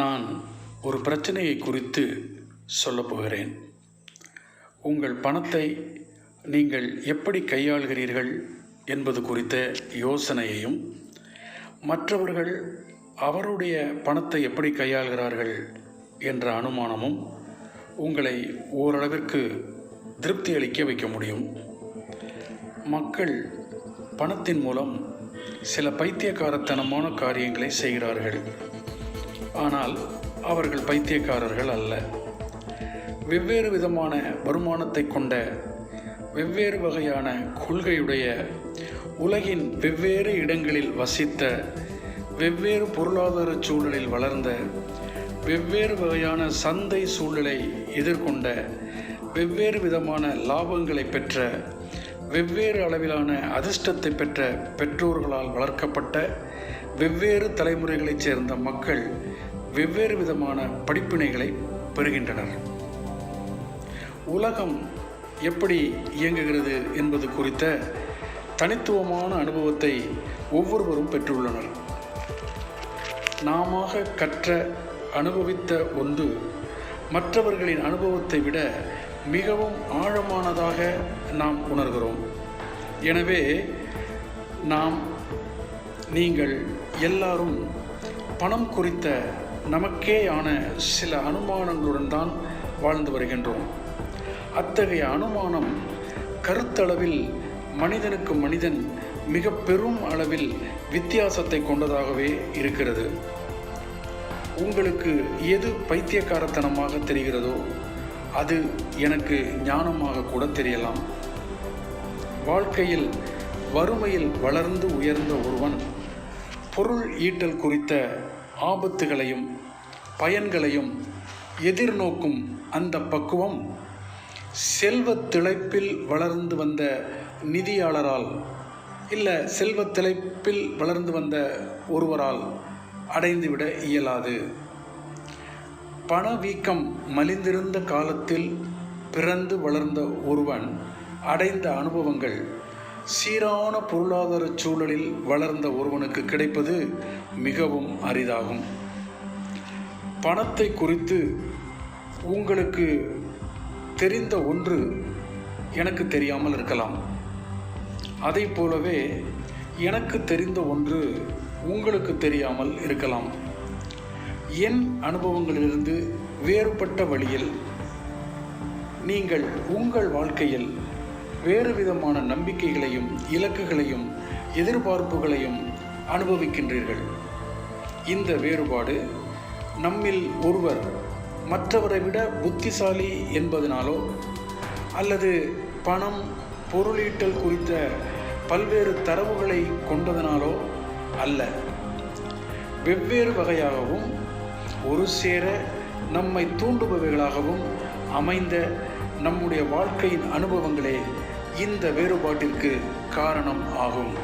நான் ஒரு பிரச்சனையை குறித்து சொல்லப் போகிறேன். உங்கள் பணத்தை நீங்கள் எப்படி கையாள்கிறீர்கள் என்பது குறித்த யோசனையையும் மற்றவர்கள் அவருடைய பணத்தை எப்படி கையாள்கிறார்கள் என்ற அனுமானமும் உங்களை ஓரளவிற்கு திருப்தி அளிக்க வைக்க முடியும். மக்கள் பணத்தின் மூலம் சில பைத்தியக்காரத்தனமான காரியங்களை செய்கிறார்கள். ஆனால் அவர்கள் பைத்தியக்காரர்கள் அல்ல. வெவ்வேறு விதமான வருமானத்தை கொண்ட வெவ்வேறு வகையான கொள்கையுடைய உலகின் வெவ்வேறு இடங்களில் வசித்த வெவ்வேறு பொருளாதார சூழலில் வளர்ந்த வெவ்வேறு வகையான சந்தை சூழலை எதிர்கொண்ட வெவ்வேறு விதமான லாபங்களை பெற்ற வெவ்வேறு அளவிலான அதிர்ஷ்டத்தை பெற்ற பெற்றோர்களால் வளர்க்கப்பட்ட வெவ்வேறு தலைமுறைகளைச் சேர்ந்த மக்கள் வெவ்வேறு விதமான படிப்பினைகளை பெறுகின்றனர். உலகம் எப்படி இயங்குகிறது என்பது குறித்த தனித்துவமான அனுபவத்தை ஒவ்வொருவரும் பெற்றுள்ளனர். நாம கற்ற அனுபவித்த ஒன்று மற்றவர்களின் அனுபவத்தை விட மிகவும் ஆழமானதாக நாம் உணர்கிறோம். எனவே நாம் நீங்கள் எல்லாரும் பணம் குறித்த நமக்கேயான சில அனுமானங்களுடன் தான் வாழ்ந்து வருகின்றோம். அத்தகைய அனுமானம் கருத்தளவில் மனிதனுக்கு மனிதன் மிக பெரும் அளவில் வித்தியாசத்தை கொண்டதாகவே இருக்கிறது. உங்களுக்கு எது பைத்தியக்காரத்தனமாக தெரிகிறதோ அது எனக்கு ஞானமாக கூட தெரியலாம். வாழ்க்கையில் வறுமையில் வளர்ந்து உயர்ந்த ஒருவன் பொருள் ஈட்டல் குறித்த ஆபத்துகளையும் பயன்களையும் எதிர்நோக்கும் அந்த பக்குவம் செல்வத் திளைப்பில் வளர்ந்து வந்த நிதியாளரால் இல்லை செல்வத் திளைப்பில் வளர்ந்து வந்த ஒருவரால் அடைந்துவிட இயலாது. பணவீக்கம் மலிந்திருந்த காலத்தில் பிறந்து வளர்ந்த ஒருவன் அடைந்த அனுபவங்கள் சீரான பொருளாதார சூழலில் வளர்ந்த ஒருவனுக்கு கிடைப்பது மிகவும் அரிதாகும். பணத்தை குறித்து உங்களுக்கு தெரிந்த ஒன்று எனக்கு தெரியாமல் இருக்கலாம். அதை போலவே எனக்கு தெரிந்த ஒன்று உங்களுக்கு தெரியாமல் இருக்கலாம். என் அனுபவங்களிலிருந்து வேறுபட்ட வழியில் நீங்கள் உங்கள் வாழ்க்கையில் வேறு விதமான நம்பிக்கைகளையும் இலக்குகளையும் எதிர்பார்ப்புகளையும் அனுபவிக்கின்றீர்கள். இந்த வேறுபாடு நம்மில் ஒருவர் மற்றவரை விட புத்திசாலி என்பதனாலோ அல்லது பணம் பொருளீட்டல் குறித்த பல்வேறு தரவுகளை கொண்டதனாலோ அல்ல. வெவ்வேறு வகையாகவும் ஒரு சேர நம்மை தூண்டுபவைகளாகவும் அமைந்த நம்முடைய வாழ்க்கையின் அனுபவங்களே இந்த வேறுபாட்டிற்கு காரணம் ஆகும்.